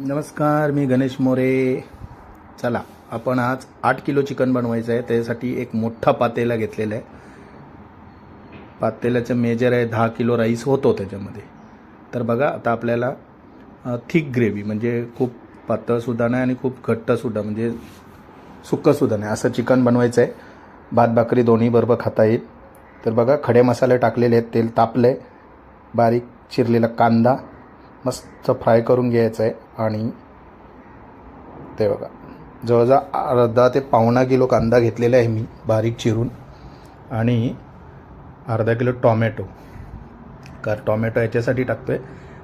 नमस्कार मी गणेश मोरे. चला आपण आज आठ किलो चिकन बनवायचं आहे. त्यासाठी एक मोठा पातेला घेतलेला आहे. पातेल्याचं मेजर आहे दहा किलो राईस होतो त्याच्यामध्ये. तर बघा आता आपल्याला थिक ग्रेव्ही म्हणजे खूप पातळसुद्धा नाही आणि खूप घट्टसुद्धा म्हणजे सुक्कंसुद्धा नाही. असं चिकन बनवायचं आहे. भात भाकरी दोन्ही बरोबर खाता येईल. तर बघा खडे मसाले टाकलेले आहेत. तेल तापलं आहे बारीक चिरलेला कांदा. मस्त फ्राय करून घ्यायचं आहे. आणि ते बघा. जवळजवळ अर्धा ते पावणा किलो कांदा घेतलेला आहे मी बारीक चिरून. आणि अर्धा किलो टॉमॅटो. कारण टॉमॅटो याच्यासाठी टाकतो आहे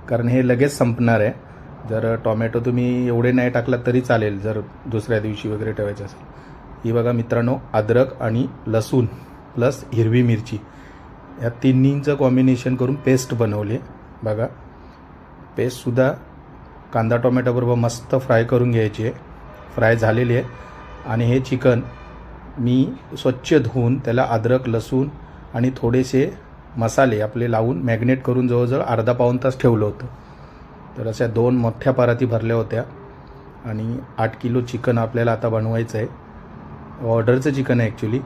कारण हे लगेच संपणार आहे. जर टॉमॅटो तुम्ही एवढे नाही टाकलात तरी चालेल जर दुसऱ्या दिवशी वगैरे ठेवायचं असेल. ही बघा मित्रांनो अद्रक आणि लसूण प्लस हिरवी मिरची. या तिन्हींचं कॉम्बिनेशन करून पेस्ट बनवली. बघा. पेस्टसुद्धा कांदा टोमॅटोबरोबर मस्त फ्राय करून घ्यायची आहे. फ्राय झालेली आहे. आणि हे चिकन मी स्वच्छ धुवून त्याला अद्रक लसूण आणि थोडेसे मसाले आपले लावून मॅग्नेट करून जवळजवळ अर्धा पाऊण तास ठेवलं होतं. तर अशा दोन मोठ्या पराती भरल्या होत्या. आणि आठ किलो चिकन आपल्याला आता बनवायचं आहे. ऑर्डरचं चिकन आहे ॲक्च्युली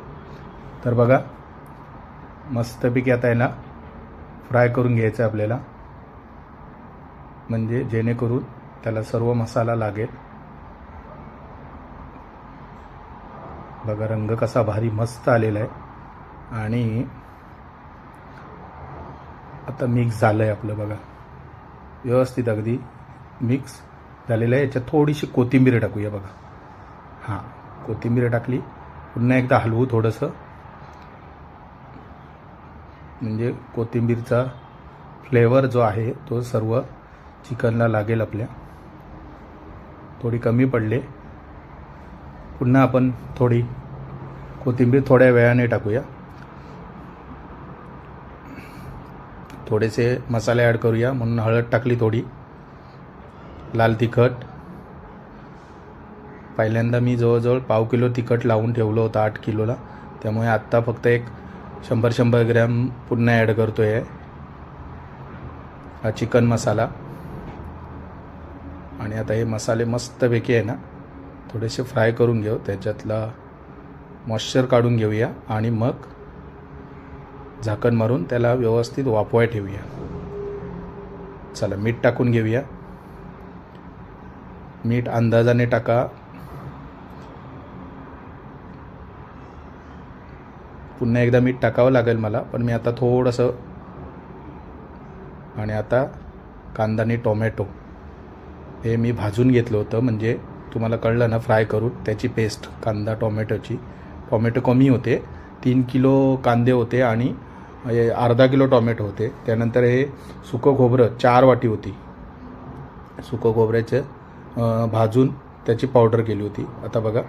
तर बघा मस्तपैकी आता आहे ना फ्राय करून घ्यायचं आहे आपल्याला. म्हणजे जेणेकरून त्याला सर्व मसाला लागेल. बघा रंग कसा भारी मस्त आलेला आहे. आणि आता मिक्स झालं आहे आपलं बघा. व्यवस्थित अगदी मिक्स झालेलं आहे. याच्यात थोडीशी कोथिंबीर टाकूया बघा. हां कोथिंबीर टाकली. पुन्हा एकदा हलवू थोडंसं. म्हणजे कोथिंबीरचा फ्लेवर जो आहे तो सर्व चिकनला लागेल आपल्या. थोडी कमी पडले. पुन्हा आपण थोडी कोथिंबीर थोड्या वेळाने टाकूया. थोडेसे मसाले ॲड करूया. म्हणून हळद टाकली थोडी. लाल तिखट. पहिल्यांदा मी जवळजवळ पाव किलो तिखट लावून ठेवलं होतं आठ किलोला. त्यामुळे आत्ता फक्त एक शंभर शंभर ग्रॅम पुन्हा ॲड करतो आहे हा चिकन मसाला. आणि आता हे मसाले मस्तपैकी आहे ना थोडेसे फ्राय करून घेऊ. त्याच्यातला मॉइश्चर काढून घेऊया आणि मग झाकण मारून त्याला व्यवस्थित वापवाय ठेवूया. चला मीठ टाकून घेऊया. मीठ अंदाजाने टाका. पुन्हा एकदा मीठ टाकावं लागेल मला पण मी आता थोडंसं आणि आता कांदा आणि टोमॅटो. हे मी भाजून घेतलं होतं म्हणजे तुम्हाला कळलं ना फ्राय करून त्याची पेस्ट कांदा टोमॅटोची. टोमॅटो कमी होते तीन किलो कांदे होते आणि अर्धा किलो टोमॅटो होते. त्यानंतर हे सुकं खोबरं चार वाटी होती. सुकं खोबऱ्याचं भाजून त्याची पावडर केली होती. आता बघा.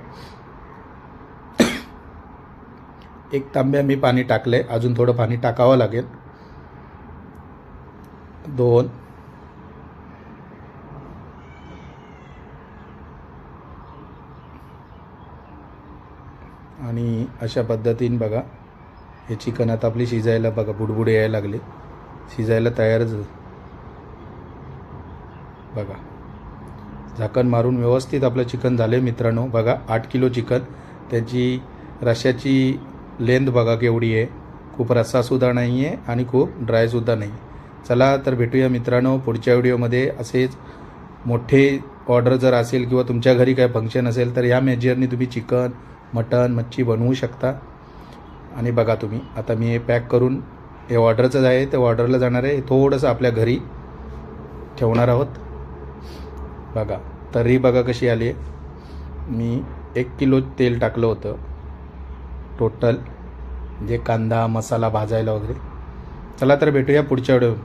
एक तांब्या मी पाणी टाकलं आहे अजून थोडं पाणी टाकावं लागेल. दोन. आणि अशा पद्धतीने बघा हे चिकन आता आपली शिजायला बघा बुडबुडे यायला लागले. शिजायला तयारच बघा. झाकण मारून व्यवस्थित आपलं चिकन झाले मित्रांनो. बघा आठ किलो चिकन. त्याची रश्याची लेंथ बघा केवढी आहे. खूप रस्सासुद्धा नाही आहे आणि खूप ड्रायसुद्धा नाही चला तर भेटूया मित्रांनो पुढच्या व्हिडिओमध्ये. असेच मोठे ऑर्डर जर असेल किंवा तुमच्या घरी काय फंक्शन असेल तर या मेजरनी तुम्ही चिकन मटन मच्छी बनवू शकता. आणि बघा तुम्ही आता मी हे पॅक करून हे ऑर्डरचं आहे ते ऑर्डरला जाणार आहे. थोडंसं आपल्या घरी ठेवणार आहोत. बघा तर्री बघा कशी आली आहे. मी एक किलो तेल टाकलं होतं. टोटल जे कांदा मसाला भाजायला वगैरे. चला तर भेटूया पुढच्या वेळेवर